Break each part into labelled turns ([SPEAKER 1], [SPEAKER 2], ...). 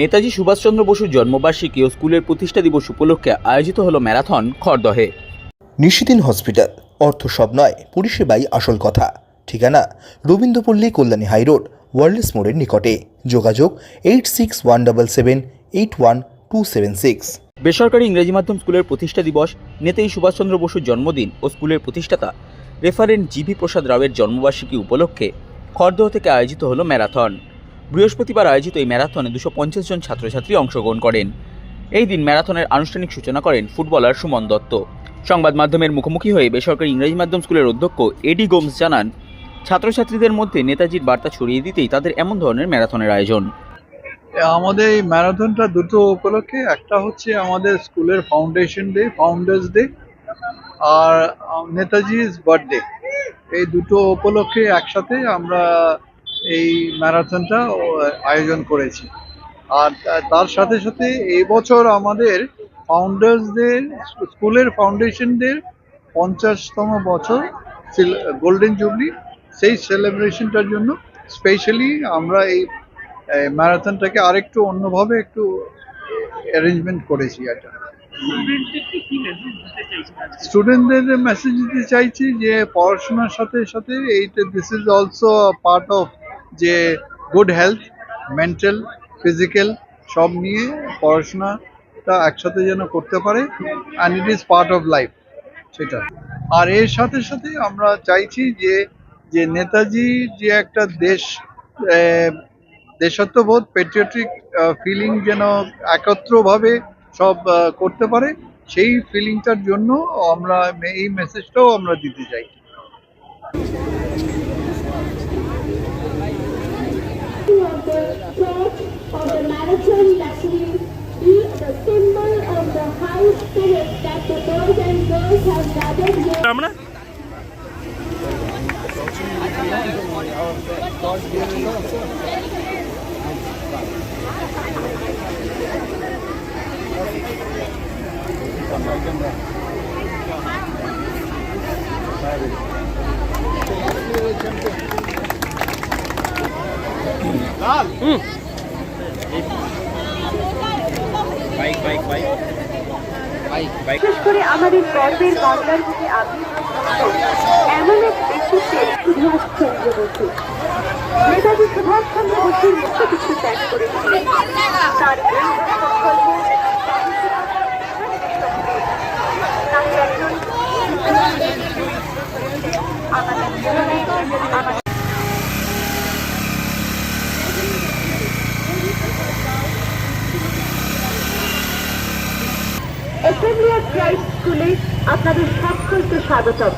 [SPEAKER 1] নেতাজি সুভাষচন্দ্র বসুর জন্মবার্ষিকী ও স্কুলের প্রতিষ্ঠা দিবস উপলক্ষে আয়োজিত হলো ম্যারাথন খড়দহে।
[SPEAKER 2] নিশিদিন হসপিটাল অর্থ সব নয় পরিষেবাই আসল কথা। ঠিকানা রবীন্দ্রপল্লী কল্যাণী হাইরোড ওয়ার্ল্ডস মোড়ের নিকটে। যোগাযোগ eight six one double seven eight one two seven six.
[SPEAKER 1] বেসরকারি ইংরেজি মাধ্যম স্কুলের প্রতিষ্ঠা দিবস নেতাজি সুভাষচন্দ্র বসুর জন্মদিন ও স্কুলের প্রতিষ্ঠাতা রেফারেন্ট জিভি প্রসাদ রাওয়ের জন্মবার্ষিকী উপলক্ষে খড়দহ থেকে আয়োজিত হলো ম্যারাথন। বৃহস্পতিবার আয়োজিত এই ম্যারাথনে দুশো পঞ্চাশ জন ছাত্রছাত্রী অংশগ্রহণ করেন। এই দিন ম্যারাথনের আনুষ্ঠানিক সূচনা করেন ফুটবলার সুমন দত্ত। সংবাদ মাধ্যমের মুখোমুখি হয়ে বেসরকারি ইংরেজি মাধ্যম স্কুলের অধ্যক্ষ এডি গোমস জানান, ছাত্রছাত্রীদের মধ্যে নেতাজির বার্তা ছড়িয়ে দিতেই তাদের এমন ধরনের ম্যারাথনের আয়োজন।
[SPEAKER 3] আমাদের এই ম্যারাথনটা দুটো উপলক্ষে, একটা হচ্ছে আমাদের স্কুলের ফাউন্ডেশন ডে, ফাউন্ডার্স ডে, আর নেতাজির বার্থডে। এই দুটো উপলক্ষে একসাথে আমরা এই ম্যারাথনটা আয়োজন করেছি। আর তার সাথে সাথে এবছর আমাদের ফাউন্ডার্স ডে স্কুলের ফাউন্ডেশন ডে পঞ্চাশতম বছর গোল্ডেন জুবলি, সেই সেলিব্রেশনটার জন্য স্পেশালি আমরা এই ম্যারাথনটাকে আরেকটু অন্যভাবে একটু অ্যারেঞ্জমেন্ট করেছি এটা। স্টুডেন্টদের মেসেজ দিতে চাইছি যে পড়াশোনার সাথে সাথে এইটা this is also part of যে গুড হেলথ মেন্টাল ফিজিক্যাল সব নিয়ে পড়াশোনাটা একসাথে যেন করতে পারে and it is part of life সেটা। আর এর সাথে সাথে আমরা চাইছি যে যে নেতাজি যে একটা দেশ দেশাত্মবোধ পেট্রিয়টিক ফিলিং যেন একত্রভাবে সব করতে পারে, সেই ফিলিংটার জন্য আমরা এই মেসেজটাও আমরা দিতে চাই।
[SPEAKER 4] రమణ ừ. Baik, baik, baik.
[SPEAKER 5] বিশেষ করে আমাদের গর্বের বাংলার বুকে আবির্ভূত এমন এক ব্যক্তিত্বের সুভাষচন্দ্র বসু। নেতাজি সুভাষচন্দ্র বসুর মুখ্য কিছু ত্যাগ করেছিলেন। তার এই সংকল্প তাকে একজন আমাদের জীবনে আমাদের অ্যাসেম্বলি অফ স্কুলে আপনাদের সকলকে স্বাগতম।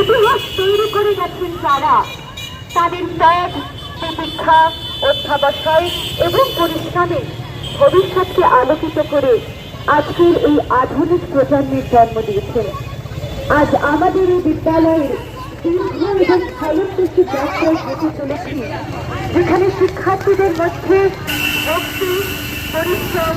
[SPEAKER 5] ইতিহাস তৈরি করে গেছেন যারা, তাদের ত্যাগ, প্রতীক্ষা, অধ্যাবসায় এবং পরিশ্রমে ভবিষ্যৎকে আলোকিত করে আজকের এই আধুনিক প্রজন্মের জন্ম দিয়েছেন। আজ আমাদের এই বিদ্যালয়ের দীর্ঘ এবং যেখানে শিক্ষার্থীদের মধ্যে ভক্তি, পরিশ্রম